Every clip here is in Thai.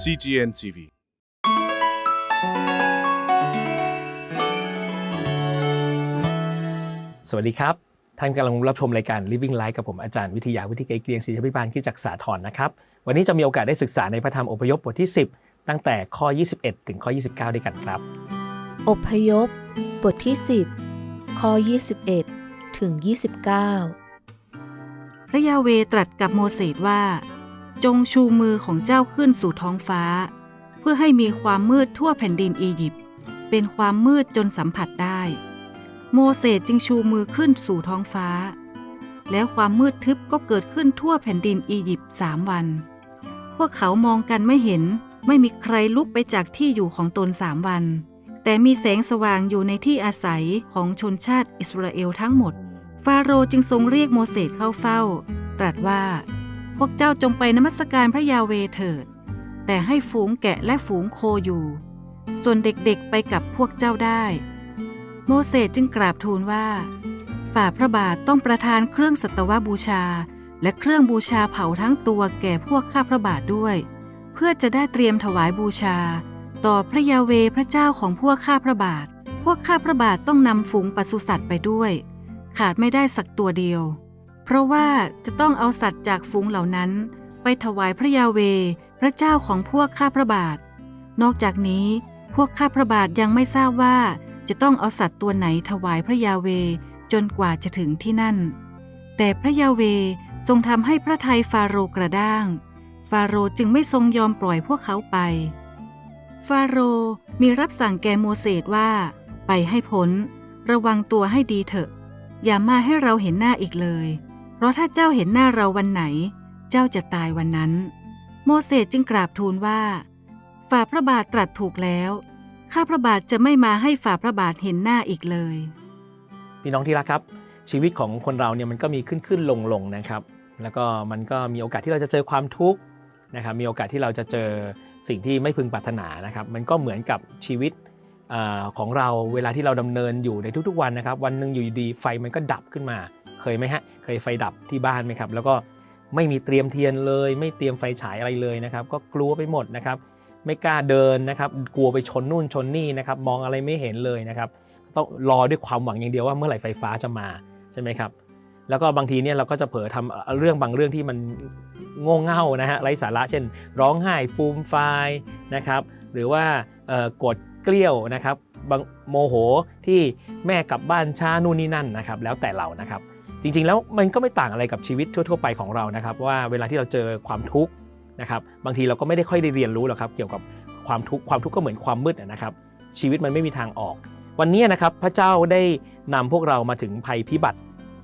CGN TV สวัสดีครับ ท่านกำลังรับชมรายการ Living Life กับผมอาจารย์วิทยาวิทิเกเกรียงศรีพิบาลกิจจักสาธรนะครับ วันนี้จะมีโอกาสได้ศึกษาในพระธรรมอพยพบทที่ 10 ตั้งแต่ข้อ 21 ถึงข้อ 29 ด้วยกันครับ อพยพ บทที่ 10 ข้อ 21 ถึง 29 พระยาเวตรัสกับโมเสสว่า จงชูมือของเจ้าขึ้นสู่ท้องฟ้า เพื่อให้มีความมืดทั่วแผ่นดินอียิปต์เป็นความมืดจนสัมผัสได้ โมเสสจึงชูมือขึ้นสู่ท้องฟ้า แล้วความมืดทึบก็เกิดขึ้นทั่วแผ่นดินอียิปต์สามวัน พวกเขามองกันไม่เห็นไม่มีใครลุกไปจากที่อยู่ของตนสามวัน แต่มีแสงสว่างอยู่ในที่อาศัยของชนชาติอิสราเอลทั้งหมด ฟาโรห์จึงทรงเรียกโมเสสเข้าเฝ้า ตรัสว่า พวกเจ้าจงไปนมัสการพระยาเวเถิด แต่ให้ฝูงแกะและฝูงโคอยู่ ส่วนเด็กๆไปกับพวกเจ้าได้ โมเสสจึงกราบทูลว่า ฝ่าพระบาทต้องประทานเครื่องสัตวบูชา และเครื่องบูชาเผาทั้งตัวแก่พวกข้าพระบาทด้วย เพื่อจะได้เตรียมถวายบูชา ต่อพระยาเวพระเจ้าของพวกข้าพระบาท พวกข้าพระบาทต้องนำฝูงปศุสัตว์ไปด้วย ขาดไม่ได้สักตัวเดียว เพราะว่าจะต้องเอาสัตว์จากฝูงเหล่านั้น ไปถวายพระยาเว พระเจ้าของพวกข้าพระบาท นอกจากนี้พวกข้าพระบาทยังไม่ทราบว่า จะต้องเอาสัตว์ตัวไหนถวายพระยาเวจนกว่าจะถึงที่นั่น แต่พระยาเวทรงทำให้พระทัยฟาโรกระด้าง ฟาโรจึงไม่ทรงยอมปล่อยพวกเขาไป ฟาโรมีรับสั่งแกโมเสสว่า ไปให้พ้น ระวังตัวให้ดีเถอะ อย่ามาให้เราเห็นหน้าอีกเลย ราะถ้าเจ้าเห็นหน้าเราวันไหน เจ้าจะตายวันนั้น โมเสสจึงกราบทูลว่า ฝ่าพระบาทตรัสถูกแล้ว ข้าพระบาทจะไม่มาให้ฝ่าพระบาทเห็นหน้าอีกเลย พี่น้องที่รักครับ ชีวิตของคนเราเนี่ยมันก็มีขึ้นขึ้นลงลงนะครับ แล้วก็มันก็มีโอกาสที่เราจะเจอความทุกข์นะครับมีโอกาสที่เราจะเจอสิ่งที่ไม่พึงปรารถนานะครับมันก็เหมือนกับชีวิตอของเราเวลาที่เราดำเนินอยู่ในทุกๆวันนะครับ วันหนึ่งอยู่ดีไฟมันก็ดับขึ้นมา เคยไหมฮะ เคยไฟดับที่บ้านไหมครับ แล้วก็ไม่มีเตรียมเทียนเลย ไม่เตรียมไฟฉายอะไรเลยนะครับ ก็กลัวไปหมดนะครับ ไม่กล้าเดินนะครับ กลัวไปชนนู่นชนนี่นะครับ มองอะไรไม่เห็นเลยนะครับ ต้องรอด้วยความหวังอย่างเดียวว่าเมื่อไหร่ไฟฟ้าจะมาใช่ไหมครับ แล้วก็บางทีเนี่ยเราก็จะเผลอทำเรื่องบางเรื่องที่มันโง่เง่านะฮะไร้สาระ เช่น ร้องไห้ฟูมไฟายนะครับ หรือว่ากดเกลี้ยวนะครับบางโมโหที่แม่กลับบ้านช้านู่นนี่นั่นนะครับ แล้วแต่เรานะครับ จริงๆ แล้วมันก็ไม่ต่างอะไรกับชีวิตทั่ว ๆ ไปของเรานะครับ ว่าเวลาที่เราเจอความทุกข์นะครับ บางทีเราก็ไม่ได้ค่อยได้เรียนรู้หรอกครับ เกี่ยวกับความทุกข์ความทุกข์ก็เหมือนความมืดนะครับ ชีวิตมันไม่มีทางออก วันนี้นะครับพระเจ้าได้นำพวกเรามาถึงภัยพิบัติ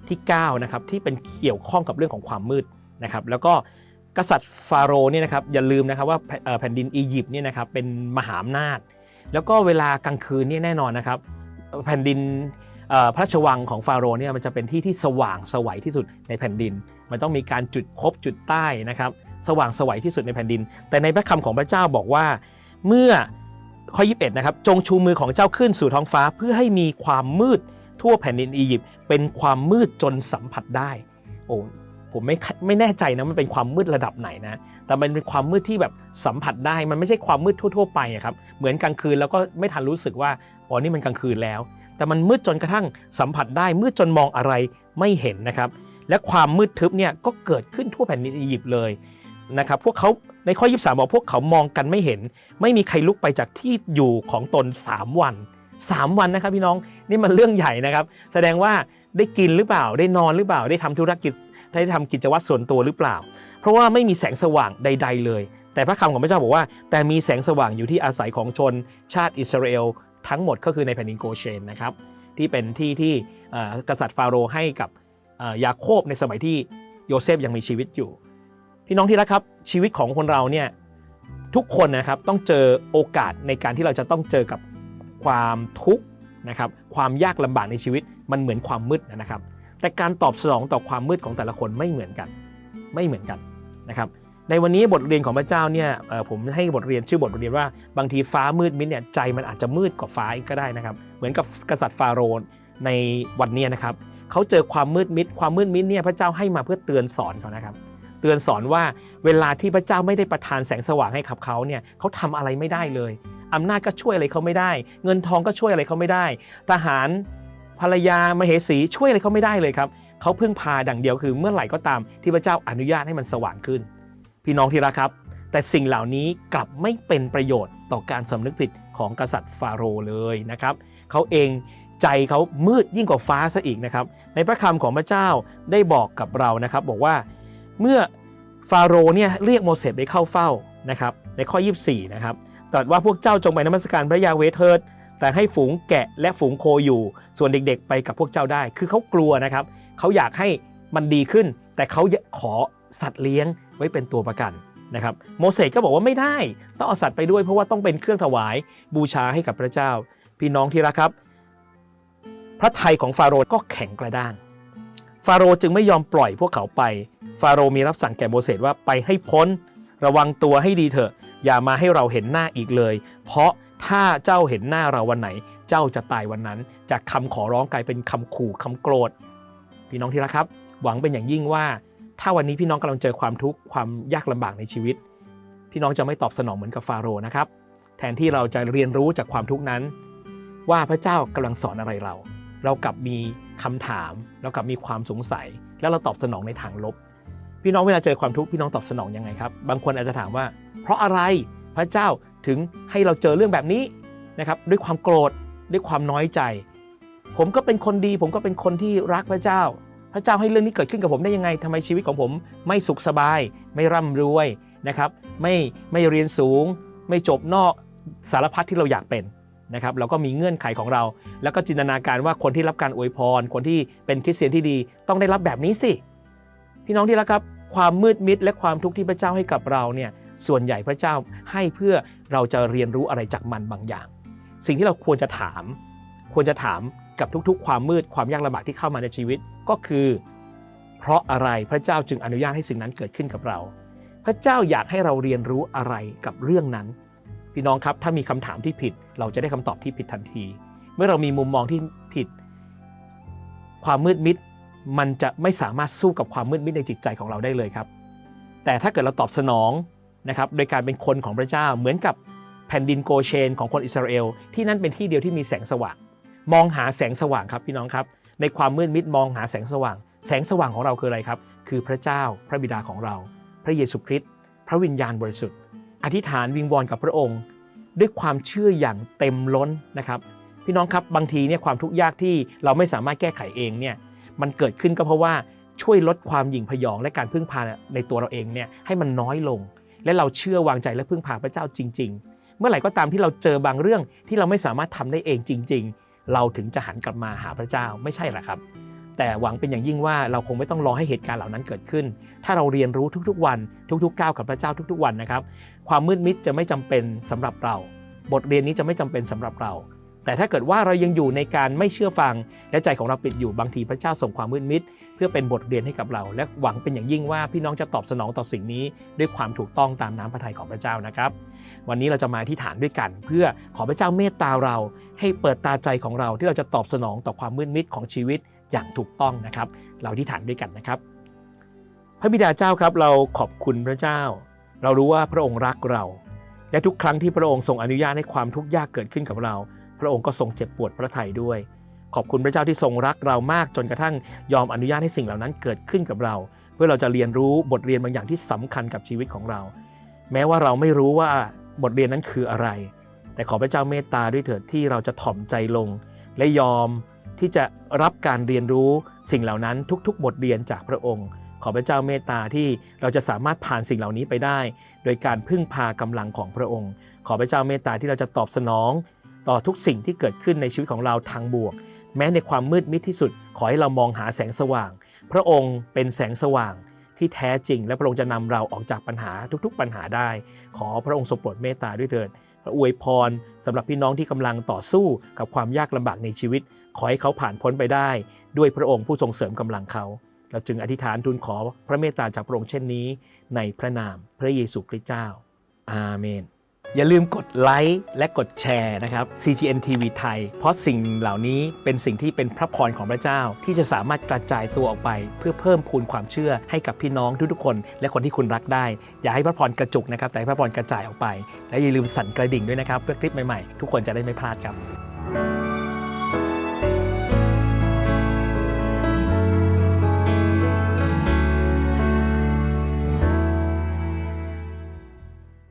ที่9นะครับที่เป็นเกี่ยวข้องกับเรื่องของความมืดนะครับ แล้วก็กษัตริย์ฟาโรห์เนี่ยนะครับอย่าลืมนะครับว่าแผ่นดินอียิปต์เนี่ยนะครับเป็นมหาอำนาจ แล้วก็เวลากลางคืนเนี่ยแน่นอนนะครับ แผ่นดิน พระราชวังของฟาโรห์เนี่ยมันจะเป็นที่ที่สว่างสวัยที่สุดในแผ่นดิน มันต้องมีการจุดคบจุดใต้นะครับสว่างสวัยที่สุดในแผ่นดิน แต่ในพระคำของพระเจ้าบอกว่า เมื่อข้อ 21 นะครับ จงชูมือของเจ้าขึ้นสู่ท้องฟ้าเพื่อให้มีความมืดทั่วแผ่นดินอียิปต์เป็นความมืดจนสัมผัสได้โอ้ผมไม่ไม่แน่ใจนะมันเป็นความมืดระดับไหนนะ แต่มันเป็นความมืดที่แบบสัมผัสได้ มันไม่ใช่ความมืดทั่ว ๆ ไปอะครับ เหมือนกลางคืนแล้วก็ไม่ทันรู้สึกว่า อ๋อ นี่มันกลางคืนแล้ว แต่มันมืดจนกระทั่งสัมผัสได้มืดจนมองอะไรไม่เห็นนะครับ และความมืดทึบเนี่ยก็เกิดขึ้นทั่วแผ่นดินอียิปต์เลยนะครับพวกเขาในข้อ 23 บอกพวกเขามองกันไม่เห็น ไม่มีใครลุกไปจากที่อยู่ของตน 3 วัน 3 วันนะครับพี่น้องนี่มันเรื่องใหญ่นะครับ แสดงว่าได้กินหรือเปล่าได้นอนหรือเปล่า ได้ทำธุรกิจได้ทำกิจวัตรส่วนตัวหรือเปล่า เพราะว่าไม่มีแสงสว่างใด ๆ เลย แต่พระคำของพระเจ้าบอกว่า แต่มีแสงสว่างอยู่ที่อาศัยของชนชาติอิสราเอล ทั้งหมดก็คือในแผ่นดินโกเชนนะครับที่เป็นที่ที่กษัตริย์ฟาโรห์ให้กับยาโคบในสมัยที่โยเซฟยังมีชีวิตอยู่ พี่น้องที่รักครับชีวิตของคนเราเนี่ยทุกคนนะครับต้องเจอโอกาสในการที่เราจะต้องเจอกับความทุกข์นะครับความยากลำบากในชีวิตมันเหมือนความมืดนะครับ แต่การตอบสนองต่อความมืดของแต่ละคนไม่เหมือนกัน ไม่เหมือนกันนะครับ ในวันนี้บทเรียนของพระเจ้าเนี่ยผมให้บทเรียนชื่อบทเรียนว่าบางทีฟ้ามืดมิดเนี่ยใจมันอาจจะมืดกว่าฟ้าอีกก็ได้นะครับ เหมือนกับกษัตริย์ฟาโรห์ในวันเนี้ยนะครับเขาเจอความมืดมิด ความมืดมิดเนี่ยพระเจ้าให้มาเพื่อเตือนสอนเขานะครับ เตือนสอนว่าเวลาที่พระเจ้าไม่ได้ประทานแสงสว่างให้กับเขาเนี่ยเขาทำอะไรไม่ได้เลยอำนาจก็ช่วยอะไรเขาไม่ได้ เงินทองก็ช่วยอะไรเขาไม่ได้ ทหารภรรยามเหสีช่วยอะไรเขาไม่ได้เลยครับเขาพึ่งพาดังเดียวคือเมื่อไหร่ก็ตามที่พระเจ้าอนุญาตให้มันสว่างขึ้น พี่น้องที่รักครับ แต่สิ่งเหล่านี้กลับไม่เป็นประโยชน์ต่อการสำนึกผิดของกษัตริย์ฟาโรห์เลยนะครับเขาเองใจเขามืดยิ่งกว่าฟ้าซะอีกนะครับ ในพระคำของพระเจ้าได้บอกกับเรานะครับ บอกว่าเมื่อฟาโรห์เนี่ยเรียกโมเสสไปเข้าเฝ้านะครับในข้อ 24 นะครับตรัสว่าพวกเจ้าจงไปนมัสการพระยาเวเถิดแต่ให้ฝูงแกะและฝูงโคอยู่ ส่วนเด็กๆ ไปกับพวกเจ้าได้ คือเขากลัวนะครับ เขาอยากให้มันดีขึ้น แต่เขาขอ สัตว์เลี้ยงไว้เป็นตัวประกันนะครับโมเสสก็บอกว่าไม่ได้ต้องเอาสัตว์ไปด้วยเพราะว่าต้องเป็นเครื่องถวายบูชาให้กับพระเจ้า พี่น้องที่รักครับ พระไทยของฟาโรห์ก็แข็งกระด้างฟาโรห์จึงไม่ยอมปล่อยพวกเขาไป ฟาโรห์มีรับสั่งแก่โมเสสว่าไปให้พ้น ระวังตัวให้ดีเถอะ อย่ามาให้เราเห็นหน้าอีกเลย เพราะถ้าเจ้าเห็นหน้าเราวันไหน เจ้าจะตายวันนั้น จากคำขอร้องกลายเป็นคำขู่คำโกรธ พี่น้องที่รักครับ หวังเป็นอย่างยิ่งว่า ถ้าวันนี้พี่น้องกำลังเจอความทุกข์ความยากลำบากในชีวิต พี่น้องจะไม่ตอบสนองเหมือนกับฟาโรห์นะครับ แทนที่เราจะเรียนรู้จากความทุกข์นั้น ว่าพระเจ้ากำลังสอนอะไรเรา เรากลับมีคำถาม เรากลับมีความสงสัย แล้วเราตอบสนองในทางลบ พี่น้องเวลาเจอความทุกข์พี่น้องตอบสนองยังไงครับ บางคนอาจจะถามว่า เพราะอะไรพระเจ้าถึงให้เราเจอเรื่องแบบนี้นะครับ ด้วยความโกรธด้วยความน้อยใจ ผมก็เป็นคนดี ผมก็เป็นคนที่รักพระเจ้า พระเจ้าให้เรื่องนี้เกิดขึ้นกับผมได้ยังไงทำไมชีวิตของผม ไม่สุขสบาย ไม่ร่ำรวยนะครับไม่ไม่เรียนสูง ไม่จบนอกสารพัดที่เราอยากเป็นนะครับเราก็มีเงื่อนไขของเรา แล้วก็จินตนาการว่าคนที่รับการอวยพร คนที่เป็นคริสเตียนที่ดี ต้องได้รับแบบนี้สิ พี่น้องที่รักครับ ความมืดมิดและความทุกข์ที่พระเจ้าให้กับเราเนี่ยส่วนใหญ่พระเจ้าให้เพื่อเราจะเรียนรู้อะไรจากมันบางอย่าง สิ่งที่เราควรจะถาม ควรจะถาม กับทุกๆ ความมืดความยากลำบากที่เข้ามาในชีวิต ก็คือ เพราะอะไรพระเจ้าจึงอนุญาตให้สิ่งนั้นเกิดขึ้นกับเรา พระเจ้าอยากให้เราเรียนรู้อะไรกับเรื่องนั้น พี่น้องครับถ้ามีคำถามที่ผิด เราจะได้คำตอบที่ผิดทันที เมื่อเรามีมุมมองที่ผิด ความมืดมิดมันจะไม่สามารถสู้กับความมืดมิดในจิตใจของเราได้เลยครับ แต่ถ้าเกิดเราตอบสนองนะครับโดยการเป็นคนของพระเจ้าเหมือนกับแผ่นดินโกเชนของคนอิสราเอลที่นั่นเป็นที่เดียวที่มีแสงสว่าง มองหาแสงสว่างครับพี่น้องครับ ในความมืดมิดมองหาแสงสว่าง แสงสว่างของเราคืออะไรครับ คือพระเจ้าพระบิดาของเรา พระเยซูคริสต์พระวิญญาณบริสุทธิ์ อธิษฐานวิงวอนกับพระองค์ ด้วยความเชื่ออย่างเต็มล้นนะครับ พี่น้องครับบางทีเนี่ยความทุกข์ยากที่เราไม่สามารถแก้ไขเองเนี่ยมันเกิดขึ้นก็เพราะว่าช่วยลดความหยิ่งพยองและการพึ่งพาในตัวเราเองเนี่ยให้มันน้อยลง และเราเชื่อวางใจและพึ่งพาพระเจ้าจริง ๆ เมื่อไหร่ก็ตามที่เราเจอบางเรื่องที่เราไม่สามารถทำได้เองจริง ๆ เราถึงจะหันกลับมาหาพระเจ้าไม่ใช่หรอครับ แต่หวังเป็นอย่างยิ่งว่าเราคงไม่ต้องรอให้เหตุการณ์เหล่านั้นเกิดขึ้น ถ้าเราเรียนรู้ทุกๆ วัน ทุกๆก้าวกับพระเจ้าทุก ๆ วันนะครับ ความมืดมิดจะไม่จำเป็นสำหรับเรา บทเรียนนี้จะไม่จำเป็นสำหรับเรา แต่ถ้าเกิดว่าเรายังอยู่ในการไม่เชื่อฟัง และใจของเราปิดอยู่บางทีพระเจ้าส่งความมืดมิด เพื่อเป็นบทเรียนให้กับเรา และหวังเป็นอย่างยิ่งว่าพี่น้องจะตอบสนองต่อสิ่งนี้ ด้วยความถูกต้องตามน้ำพระทัยของพระเจ้านะครับ วันนี้เราจะมาที่ฐานด้วยกัน เพื่อขอพระเจ้าเมตตาเรา ให้เปิดตาใจของเราที่เราจะตอบสนองต่อความมืดมิดของชีวิตอย่างถูกต้องนะครับ เราที่ฐานด้วยกันนะครับ พระบิดาเจ้าครับเราขอบคุณพระเจ้า เรารู้ว่าพระองค์รักเรา และทุกครั้งที่พระองค์ทรงอนุญาตให้ความทุกข์ยากเกิดขึ้นกับเรา พระองค์ก็ทรงเจ็บปวดพระทัยด้วย ขอบคุณพระเจ้าที่ทรงรักเรามากจนกระทั่งยอมอนุญาตให้สิ่งเหล่านั้นเกิดขึ้นกับเรา เพื่อเราจะเรียนรู้บทเรียนบางอย่างที่สำคัญกับชีวิตของเรา แม้ว่าเราไม่รู้ว่าบทเรียนนั้นคืออะไร แต่ขอพระเจ้าเมตตาด้วยเถิดที่เราจะถ่อมใจลง และยอมที่จะรับการเรียนรู้สิ่งเหล่านั้นทุกๆ บทเรียนจากพระองค์ ขอพระเจ้าเมตตาที่เราจะสามารถผ่านสิ่งเหล่านี้ไปได้ โดยการพึ่งพากำลังของพระองค์ ขอพระเจ้าเมตตาที่เราจะตอบสนอง ต่อทุกสิ่งที่เกิดขึ้นในชีวิตของเราทางบวก แม้ในความมืดมิดที่สุด ขอให้เรามองหาแสงสว่าง พระองค์เป็นแสงสว่างที่แท้จริง และพระองค์จะนำเราออกจากปัญหาทุกๆ ปัญหาได้ ขอพระองค์ทรงโปรดเมตตาด้วยเถิดอวยพรสำหรับพี่น้องที่กำลังต่อสู้กับความยากลำบากในชีวิต ขอให้เขาผ่านพ้นไปได้ ด้วยพระองค์ผู้ทรงเสริมกำลังเขาเราจึงอธิษฐานทูลขอพระเมตตาจากพระองค์เช่นนี้ ในพระนามพระเยซูคริสต์เจ้า อาเมน อย่าลืมกดไลค์และกดแชร์นะครับ CGN TV ไทย เพราะสิ่งเหล่านี้เป็นสิ่งที่เป็นพระพรของพระเจ้า ที่จะสามารถกระจายตัวออกไป เพื่อเพิ่มพูนความเชื่อให้กับพี่น้องทุกๆคน และคนที่คุณรักได้ อย่าให้พระพรกระจุกนะครับ แต่ให้พระพรกระจายออกไป และอย่าลืมสั่นกระดิ่งด้วยนะครับ เพื่อคลิปใหม่ๆ ทุกคนจะได้ไม่พลาดครับ